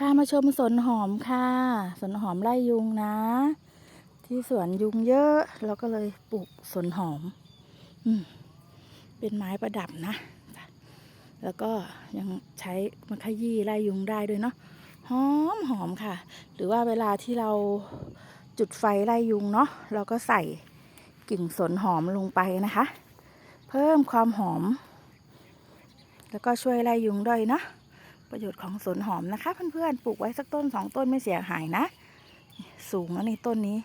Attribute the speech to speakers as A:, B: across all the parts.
A: พามาชมสวนหอมค่ะ สวนหอมไร่ยุงนะ ที่สวนยุงเยอะเราก็เลยปลูกสวนหอม อืม เป็นไม้ประดับนะ แล้วก็ยังใช้มาขยี้ไล่ยุงได้ด้วยเนาะ หอมหอมค่ะ หรือว่าเวลาที่เราจุดไฟไล่ยุงเนาะ เราก็ใส่กิ่งสนหอมลงไปนะคะ เพิ่มความหอม แล้วก็ช่วยไล่ยุงด้วยเนาะ ประโยชน์ของสวนหอมนะคะเพื่อนๆ ปลูกไว้สักต้นสองต้นไม่เสียหายนะ สูงแล้วนี่ต้นนี้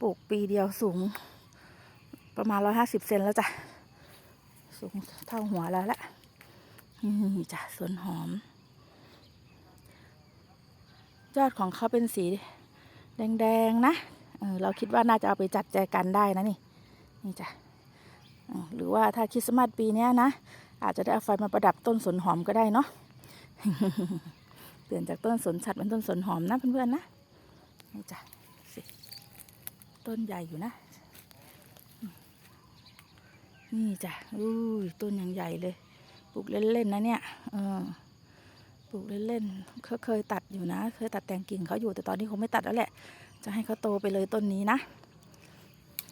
A: ปลูกปีเดียวสูง ประมาณร้อยห้าสิบเซนแล้วจ้ะ สูงเท่าหัวแล้วละนี่จ้ะสวนหอม ยอดของเขาเป็นสีแดงๆนะเออเราคิดว่าน่าจะเอาไปจัดแจกันได้นะนี่ นี่จ้ะหรือว่าถ้าคริสต์มาสปีนี้นะ อาจจะได้เอาไฟมาประดับต้นสนหอมก็ได้เนาะ เปลี่ยนจากต้นสนสัตว์เป็นต้นสนหอมนะเพื่อนๆนะนี่จ้ะต้นใหญ่อยู่นะ นี่จ้ะอุ้ยต้นอย่างใหญ่เลย ปลูกเล่นๆนะเนี่ยเออปลูกเล่นๆเขาเคยตัดอยู่นะ เคยตัดแต่งกิ่งเขาอยู่แต่ตอนนี้คงไม่ตัดแล้วแหละ จะให้เขาโตไปเลยต้นนี้นะ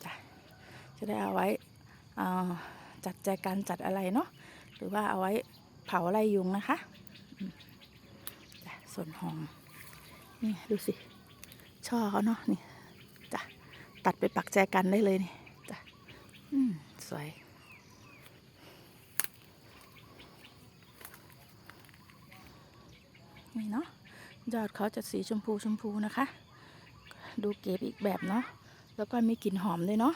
A: จ้ะจะได้เอาไว้อ่าจัดแจกันจัดอะไรเนาะหรือว่าเอาไว้เผาไล่ยุงนะคะ ส่วนหอมนี่ดูสิ ช่อเขาเนาะนี่จ้ะตัดไปปักแจกันได้เลยนี่จ้ะอืมสวยนี่เนาะยอดเขาจะสีชมพูชมพูนะคะ ดูเก็บอีกแบบเนาะแล้วก็มีกลิ่นหอมด้วยเนาะ